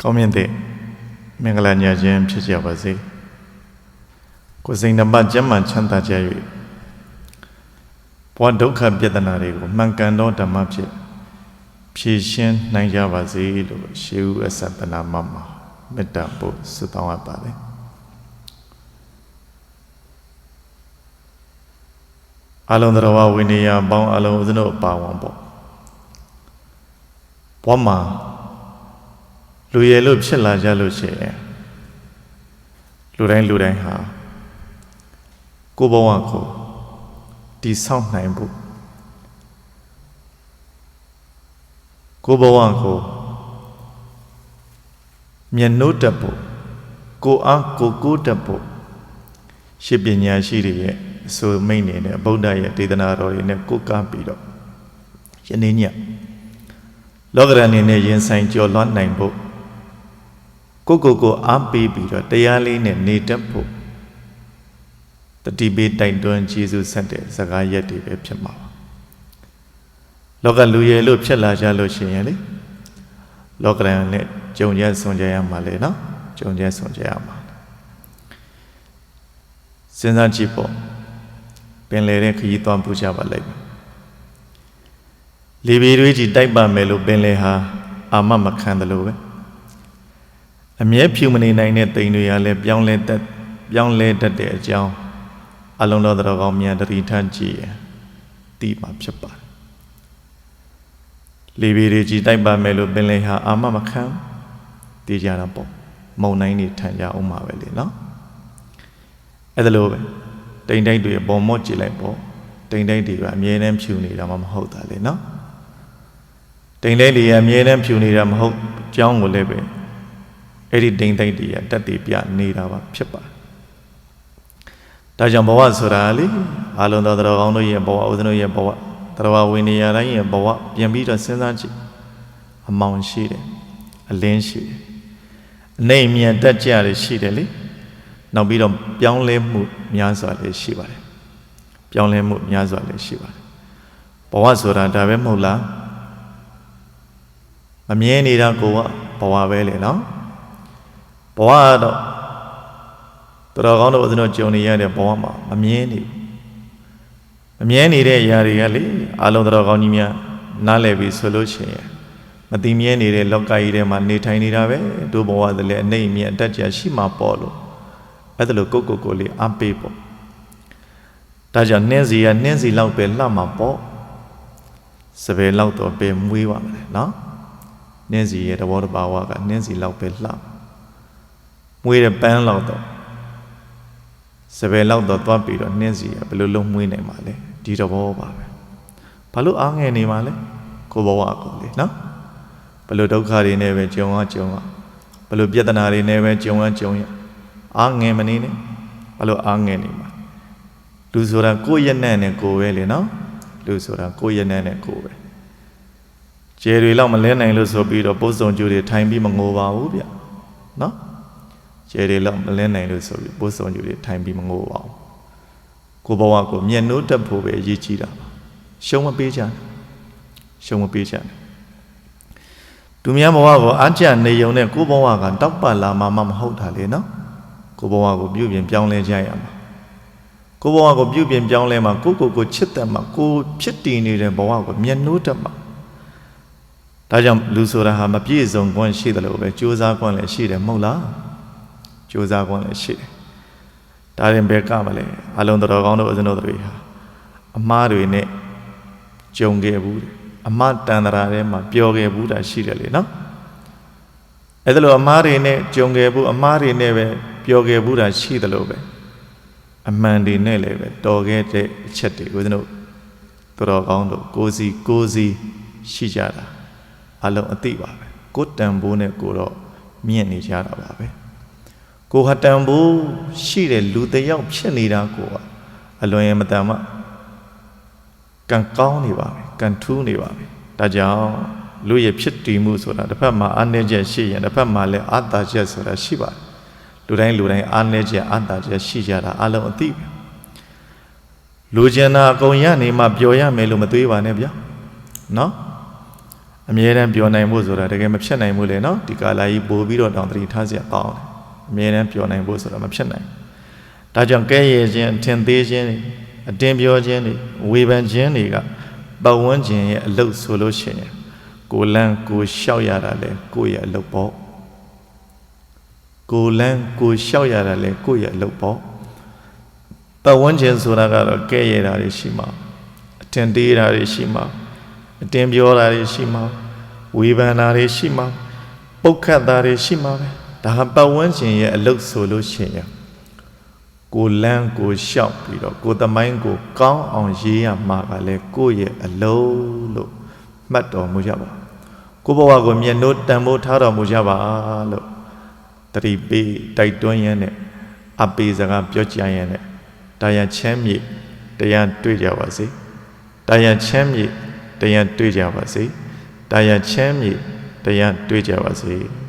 ကောင်းမြတ်တဲ့မင်္ဂလာညခြင်းဖြစ်ကြပါစေကိုယ်စိတ်နှပါကျမ်းမှန်ချမ်းသာကြ၍ဘဝဒုက္ခပြဿနာတွေကိုမှန်ကန်သောဓမ္မဖြစ်ဖြေရှင်းနိုင်ကြပါစေလို့ရှေးဦးအသတနာမမှာမေတ္တာပို့ဆုတောင်းအပ်ပါတယ်အလုံးတော်ဝဝိနည်းအပေါင်းအလုံးဦးဇင်းတို့အပါဝင်ပေါ့ဘဝမှာ လူရည်လို့ဖြစ်လာကြလို့ရှိရင်လူတိုင်းလူတိုင်းဟာကိုယ်ဘဝကိုတည်ဆောက်နိုင်ဖို့ကိုယ်ဘဝကိုမျက်နှိုးတက်ဖို့ကိုယ်အားကိုယ်ကိုယ်တက်ဖို့ရှစ်ပညာရှိတွေရဲ့အဆိုမိတ်နေတဲ့ဗုဒ္ဓရဲ့ဒေသနာတော်တွေနဲ့ကိုးကားပြီးတော့ယနေ့ညလောကရန်အနေနဲ့ရင်ဆိုင်ကြော်လွှမ်းနိုင်ဖို့ ကိုကိုကိုအားပေးပြီးတော့တရားလေးနဲ့နေတတ်ဖို့တတိပေးတိုက်တွန်းကျေးဇူးဆက်တဲ့စကားရက်တွေပဲဖြစ်မှာပါလောကလူရည်လို့ဖြစ်လာကြလို့ရှိရင်လေလောကရန်နဲ့ကြုံရဆွန်ကြရမှာလေနော်ကြုံရဆွန်ကြရမှာစဉ်းစားကြည့်ပေါ့ပင်လေတဲ့ခရီးသွားပူကြပါလိုက်လေဘီတွေကြီးတိုက်ပါမယ်လို့ပင်လေဟာအာမမခံတယ်လို့ပဲ အမြဲဖြူမနေနိုင်တဲ့တိမ်တွေကလည်းပြောင်းလဲတတ်ပြောင်းလဲတတ်တဲ့အကြောင်းအလုံးတော်တော်ကောင်းမြန်တတိထကြည့်ရင်သိမှာဖြစ်ပါတယ်လေဘီတွေကြီးတိုက်ပါမယ်လို့ပင်လေဟာအာမမခံတည်ကြတာပေါ့မုံနိုင်နေထန်ကြအောင်ပါပဲလေနော်အဲ့ဒါလိုပဲတိမ်တိုက်တွေအပေါ်မော့ကြည့်လိုက်ပေါ့တိမ်တိုက်တွေကအမြဲတမ်းဖြူနေတာမှမဟုတ်တာလေနော်တိမ်တိုက်တွေကအမြဲတမ်းဖြူနေတာမဟုတ်ကြောင်းကိုလည်းပဲ အဲ့ဒီတိမ်တိုက်တွေကတက်တည်ပြနေတာပါဖြစ်ပါတယ်ဒါကြောင့်ဘဝဆိုတာလေအလုံးသောတော်ကောင်းတို့ရဲ့ဘဝဥဒ္ဒနရဲ့ဘဝတရားဝိနည်းတိုင်းရဲ့ဘဝပြန်ပြီးတော့စဉ်းစားကြည့်အမောင်ရှိတယ်အလင်းရှိတယ်အနေမြန်တက်ကြရရှိတယ်လေနောက်ပြီးတော့ပြောင်းလဲမှုများစွာလည်းရှိပါတယ်ပြောင်းလဲမှုများစွာလည်းရှိပါတယ်ဘဝဆိုတာဒါပဲမဟုတ်လားမမြဲနေတာကိုကဘဝပဲလေနော် ဘဝတော့တော်ကောင်းတို့ဦးဇင်းတို့ကြုံနေရတဲ့ဘဝမှာမမြဲနေမမြဲနေတဲ့အရာတွေကလေအလုံးတော်ကောင်းကြီးများနားလည်ပြီဆိုလို့ရှိရင်မတိမြဲနေတဲ့လောကကြီးထဲမှာနေထိုင်နေတာပဲတို့ဘဝတည်းလည်းအနေအမြင့်အတက်ကြရှိမှာပေါ့လို့အဲ့ဒါလို့ကိုကိုကိုလေးအားပေးပေါ့ဒါကြောင့်နှင်းစီကနှင်းစီလောက်ပဲလှမှာပေါ့စပယ်လောက်တော့ပဲမွေးပါမယ်နော်နှင်းစီရဲ့တဘောတဘာဝကနှင်းစီလောက်ပဲလှမွေး တဲ့ပန်းလောက်တော့စပယ်လောက်တော့သွားပြီးတော့နှင်းစီကဘယ်လိုလုံးမွေးနိုင်မှာလဲဒီတဘောပါပဲဘာလို့အားငယ်နေမှာလဲကိုဘဝကိုလေနော်ဘယ်လိုဒုက္ခတွေနဲ့ပဲကြုံရကြုံရဘယ်လိုပြဿနာတွေနဲ့ပဲကြုံရကြုံရအားငယ်မနေနဲ့ဘာလို့အားငယ်နေမှာလူဆိုတာကိုယ့်ရဲ့နဲ့နဲ့ကိုယ်ပဲလေနော်လူဆိုတာကိုယ့်ရဲ့နဲ့နဲ့ကိုယ်ပဲကျယ်တွေလောက်မလဲနိုင်လို့ဆိုပြီးတော့ပိုးစုံကျူတွေထိုင်ပြီးမငိုပါဘူးဗျနော် ကျယ်တွေလောက်မလဲနိုင်လို့ဆိုပြီးပိုးစုံကျူတွေထိုင်ပြီးမငိုပါဘူးကိုဘဝကိုမျက်နှိုးတက်ဖို့ပဲအရေးကြီးတာပါရှုံးမပေးကြနဲ့ရှုံးမပေးကြနဲ့သူများဘဝကိုအကြနေုံနဲ့ကိုဘဝကတောက်ပလာမှမဟုတ်တာလေနော်ကိုဘဝကိုပြုပြင်ပြောင်းလဲကြရမှာကိုဘဝကိုပြုပြင်ပြောင်းလဲမှာကိုကိုကိုချစ်တယ်မှာကိုဖြစ်တည်နေတဲ့ဘဝကိုမျက်နှိုးတက်မှာဒါကြောင့်လူဆိုတာဟာမပြည့်စုံခွင့်ရှိတယ်လို့ပဲကြိုးစားခွင့်လည်းရှိတယ်မဟုတ်လား ကြိုးစားခွင့်လည်းရှိတယ်ဒါရင်ဘယ်ကမလဲအလုံးတော်ကောင်းတို့အစင်းတို့တွေဟာအမားတွေနဲ့ကြုံခဲ့ဘူးအမတန်တရာထဲမှာပျော်ခဲ့ဘူးတာရှိတယ်လေနော်အဲ့ဒါလိုအမားတွေနဲ့ကြုံခဲ့ဘူးအမားတွေနဲ့ပဲပျော်ခဲ့ဘူးတာရှိတယ်လို့ပဲအမှန်တွေနဲ့လည်းပဲတော်ခဲ့တဲ့အချက်တွေဦးဇင်းတို့တော်ကောင်းတို့ကိုစီကိုစီရှိကြတာအလုံးအသိပါပဲကိုတန်ဖိုးနဲ့ကိုတော့မြင့်နေကြတာပါပဲ ကိုဟာတန်ဖိုးရှိတဲ့လူတစ်ယောက်ဖြစ်နေတာကိုကအလွန်ရမတန်မှကံကောင်းနေပါပဲကံထူးနေပါပဲဒါကြောင့်လူရဲ့ဖြစ်တည်မှုဆိုတာတစ်ဖက်မှာအာနေချက်ရှိရင်တစ်ဖက်မှာလည်းအာတာချက်ဆိုတာရှိပါတယ်လူတိုင်းလူတိုင်းအာနေချက်အာတာချက်ရှိကြတာအလုံးအသိပဲလူကျင်တာအကုန်ရနေမှပျော်ရမယ်လို့မတွေးပါနဲ့ဗျာနော်အမြဲတမ်းပြောနိုင်ဖို့ဆိုတာတကယ်မဖြစ်နိုင်ဘူးလေနော်ဒီကာလာကြီးပို့ပြီးတော့တောင်တတိထားစရာကောင်းတယ် အမြဲတမ်းပြောနိုင်ဖို့ဆိုတာမဖြစ်နိုင်ဒါကြောင့်ကဲရခြင်းအထင်သေးခြင်းတွေအတင်းပြောခြင်းတွေဝေဖန်ခြင်းတွေကပတ်ဝန်းကျင်ရဲ့အလုတ်ဆိုလို့ရှိရင်ကိုလန်းကိုလျှောက်ရတာလေကိုယ့်ရဲ့အလုတ်ပေါ့ကိုလန်းကိုလျှောက်ရတာလေကိုယ့်ရဲ့အလုတ်ပေါ့ပတ်ဝန်းကျင်ဆိုတာကတော့ကဲရတာတွေရှိမှာအထင်သေးတာတွေရှိမှာအတင်းပြောတာတွေရှိမှာဝေဖန်တာတွေရှိမှာပုတ်ခတ်တာတွေရှိမှာပဲ ဒါဟာပတ်ဝန်းကျင်ရဲ့အလုတ်ဆိုလို့ရှိရင်ကိုလန်းကိုလျှောက်ပြီးတော့ကိုသမိုင်းကိုကောင်းအောင်ရေးရမှာကလည်းကိုယ့်ရဲ့အလုံးလို့မှတ်တော်မူကြပါကိုဘဝကိုမျက်နှိုးတန်ဖိုးထားတော်မူကြပါလို့တတိပေးတိုက်တွန်းရင်းနဲ့အပေးစကားပြောကြရင်းနဲ့တရားချမ်းမြေတရားတွေ့ကြပါစေတရားချမ်းမြေတရားတွေ့ကြပါစေတရားချမ်းမြေတရားတွေ့ကြပါစေ